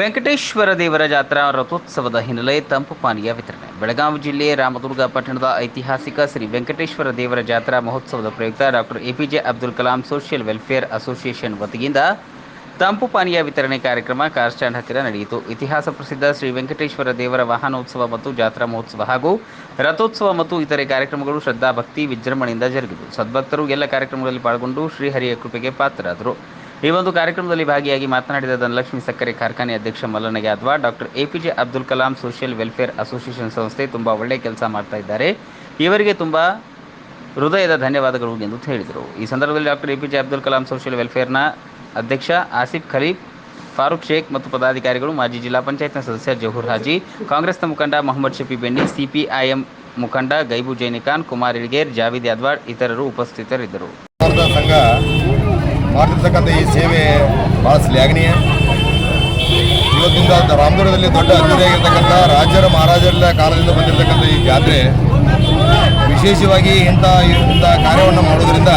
ವೆಂಕಟೇಶ್ವರ ದೇವರ ಜಾತ್ರಾ ರಥೋತ್ಸವದ ಹಿನ್ನೆಲೆ ತಂಪು ಪಾನೀಯ ವಿತರಣೆ. ಬೆಳಗಾವಿ ಜಿಲ್ಲೆ ರಾಮದುರ್ಗ ಪಟ್ಟಣದ ಐತಿಹಾಸಿಕ ಶ್ರೀ ವೆಂಕಟೇಶ್ವರ ದೇವರ ಜಾತ್ರಾ ಮಹೋತ್ಸವದ ಪ್ರಯುಕ್ತ doctor APJ Abdul Kalam social welfare association ವತಿಯಿಂದ ತಂಪು ಪಾನೀಯ ವಿತರಣೆ ಕಾರ್ಯಕ್ರಮ ಕಾರ್ ಸ್ಟ್ಯಾಂಡ್ ಹತ್ತಿರ ನಡೆಯಿತು. ಇತಿಹಾಸ ಪ್ರಸಿದ್ಧ ಶ್ರೀ ವೆಂಕಟೇಶ್ವರ ದೇವರ ವಾಹನೋತ್ಸವ ಮತ್ತು ಜಾತ್ರಾ ಮಹೋತ್ಸವ ಹಾಗೂ ರಥೋತ್ಸವ ಮತ್ತು ಇತರೆ ಕಾರ್ಯಕ್ರಮಗಳು ಶ್ರದ್ಧಾ ಭಕ್ತಿ ವಿಜೃಂಭಣೆಯಿಂದ ಜರುಗಿತು ಸದ್ಭಕ್ತರು ಎಲ್ಲ ಕಾರ್ಯಕ್ರಮಗಳಲ್ಲಿ ಪಾಲ್ಗೊಂಡು ಶ್ರೀಹರಿಯ ಕೃಪೆಗೆ ಪಾತ್ರರಾದರು. ಈ ಒಂದು ಕಾರ್ಯಕ್ರಮದಲ್ಲಿ ಭಾಗಿಯಾಗಿ ಮಾತನಾಡಿದ ಧನಲಕ್ಷ್ಮಿ ಸಕ್ಕರೆ ಕಾರ್ಖಾನೆ ಅಧ್ಯಕ್ಷ ಮಲ್ಲನಗೆ ಅಥವಾ doctor A P J Abdul Kalam social welfare association ಸಂಸ್ಥೆ ತುಂಬ ಒಳ್ಳೆಯ ಕೆಲಸ ಮಾಡ್ತಾ ಇದ್ದಾರೆ. ಇವರಿಗೆ ತುಂಬ ಹೃದಯದ ಧನ್ಯವಾದಗಳು ಎಂದು ಹೇಳಿದರು. ಈ ಸಂದರ್ಭದಲ್ಲಿ doctor A P J Abdul Kalam social ವೆಲ್ಫೇರ್ನ ಅಧ್ಯಕ್ಷ ಆಸಿಫ್ ಖಲೀಫ್, ಫಾರೂಕ್ ಶೇಖ್ ಮತ್ತು ಪದಾಧಿಕಾರಿಗಳು ಮಾಜಿ ಜಿಲ್ಲಾ ಪಂಚಾಯತ್ನ ಸದಸ್ಯ ಜಹೂರ್ ಹಾಜಿ, ಕಾಂಗ್ರೆಸ್ನ ಮುಖಂಡ ಮೊಹಮ್ಮದ್ ಶಫಿ ಬೆನ್ನಿ, ಸಿಪಿಐಎಂ ಮುಖಂಡ ಗೈಬು ಜೈನಿಖಾನ್ ಕುಮಾರ್ ಇಳ್ಗೇರ್, ಜಾವಿದ್ ಯಾದ್ವಾಡ್ ಇತರರು ಉಪಸ್ಥಿತರಿದ್ದರು. ಮಾಡ್ತಿರ್ತಕ್ಕಂಥ ಈ ಸೇವೆ ಭಾಳ ಶ್ಲಾಘನೀಯ. ಇವತ್ತಿಂದ ರಾಮದುರ್ಗದಲ್ಲಿ ದೊಡ್ಡ ಅದ್ದೂರಿಯಾಗಿರ್ತಕ್ಕಂಥ ರಾಜರ ಮಹಾರಾಜರ ಕಾಲದಿಂದ ಬಂದಿರತಕ್ಕಂಥ ಈ ಜಾತ್ರೆ ವಿಶೇಷವಾಗಿ ಇಂಥ ಇಂಥ ಕಾರ್ಯವನ್ನು ಮಾಡೋದರಿಂದ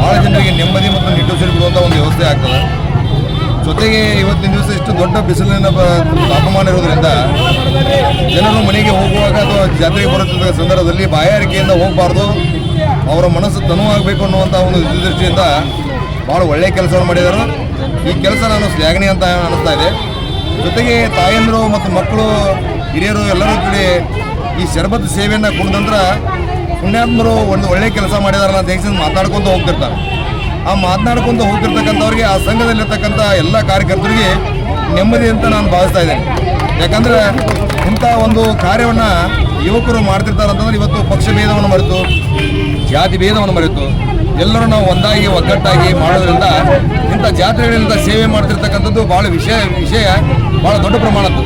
ಭಾಳ ಜನರಿಗೆ ನೆಮ್ಮದಿ ಮತ್ತು ನಿಟ್ಟುಸಿರು ಬಿಡುವಂಥ ಒಂದು ವ್ಯವಸ್ಥೆ ಆಗ್ತದೆ. ಜೊತೆಗೆ ಇವತ್ತಿನ ದಿವಸ ಇಷ್ಟು ದೊಡ್ಡ ಬಿಸಿಲಿನ ತಾಪಮಾನ ಇರೋದ್ರಿಂದ ಜನರು ಮನೆಗೆ ಹೋಗುವಾಗ ಅಥವಾ ಜಾತ್ರೆಗೆ ಬರುತ್ತಿದ್ದ ಸಂದರ್ಭದಲ್ಲಿ ಬಾಯಾರಿಕೆಯಿಂದ ಹೋಗಬಾರ್ದು. ಅವರ ಮನಸ್ಸು ತನುವಾಗಬೇಕು ಅನ್ನುವಂಥ ಒಂದು ದೃಷ್ಟಿಯಿಂದ ಭಾಳ ಒಳ್ಳೆಯ ಕೆಲಸವನ್ನು ಮಾಡಿದರು. ಈ ಕೆಲಸ ನಾನು ಶ್ಲಾಘನೆ ಅಂತ ಅನ್ನಿಸ್ತಾ ಇದೆ. ಜೊತೆಗೆ ತಾಯಂದಿರು ಮತ್ತು ಮಕ್ಕಳು, ಹಿರಿಯರು ಎಲ್ಲರೂ ಕೂಡಿ ಈ ಶರಬತ್ ಸೇವೆಯನ್ನು ಕುಡಿದ ನಂತರ ಪುಣ್ಯಾತ್ಮರು ಒಂದು ಒಳ್ಳೆಯ ಕೆಲಸ ಮಾಡಿದಾರಲ್ಲ ಅಂತ ಮಾತಾಡ್ಕೊಂತ ಹೋಗ್ತಿರ್ತಾರೆ. ಆ ಮಾತಾಡ್ಕೊಂಡು ಹೋಗ್ತಿರ್ತಕ್ಕಂಥವ್ರಿಗೆ, ಆ ಸಂಘದಲ್ಲಿರ್ತಕ್ಕಂಥ ಎಲ್ಲ ಕಾರ್ಯಕರ್ತರಿಗೆ ನೆಮ್ಮದಿ ಅಂತ ನಾನು ಭಾವಿಸ್ತಾ ಇದ್ದೇನೆ. ಯಾಕಂದರೆ ಇಂಥ ಒಂದು ಕಾರ್ಯವನ್ನು ಯುವಕರು ಮಾಡ್ತಿರ್ತಾರೆ ಅಂತಂದ್ರೆ ಇವತ್ತು ಪಕ್ಷ ಭೇದವನ್ನು ಮರೆತು, ಜಾತಿ ಭೇದವನ್ನು ಮರೆತು ಎಲ್ಲರೂ ನಾವು ಒಂದಾಗಿ, ಒಗ್ಗಟ್ಟಾಗಿ ಮಾಡೋದ್ರಿಂದ ಇಂಥ ಜಾತ್ರೆಗಳಿಂದ ಸೇವೆ ಮಾಡ್ತಿರ್ತಕ್ಕಂಥದ್ದು ಭಾಳ ವಿಷಯ ವಿಷಯ, ಭಾಳ ದೊಡ್ಡ ಪ್ರಮಾಣದ್ದು.